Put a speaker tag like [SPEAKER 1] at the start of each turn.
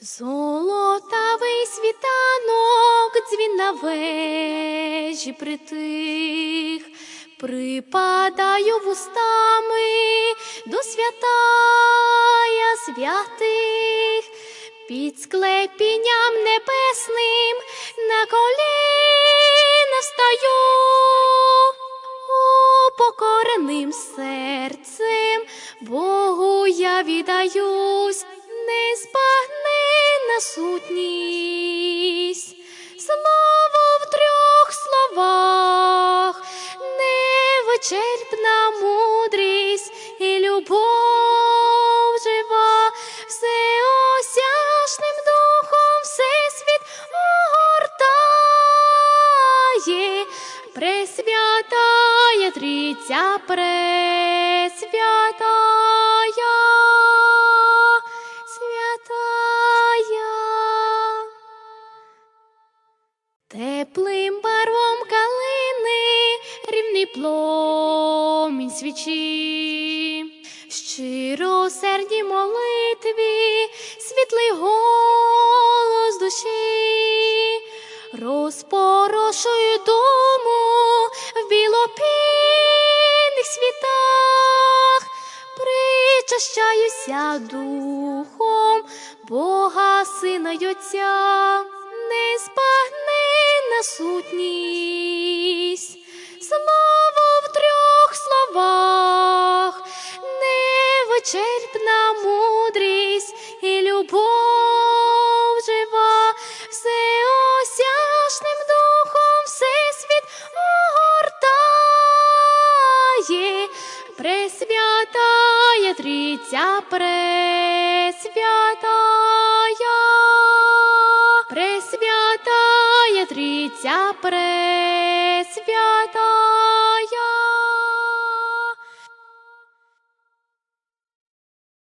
[SPEAKER 1] Золотавий світанок, дзвін на вежі притих, припадаю вустами до святая святих, під склепінням небесним на коліна встаю, упокореним серцем Богу я віддаюсь, невичерпна мудрість і любов жива, всеосяжним духом всесвіт огортає, пресвятая трійця пресвятая, святая. Теплим рівний пломінь свічі, щиросердій молитві, світлий голос душі, розпорошую дому в білопінних світах, причащаюся духом Бога Сина й Отця, незбагненна сутність, трійця пресвятая, пресвятая трійця пресвятая.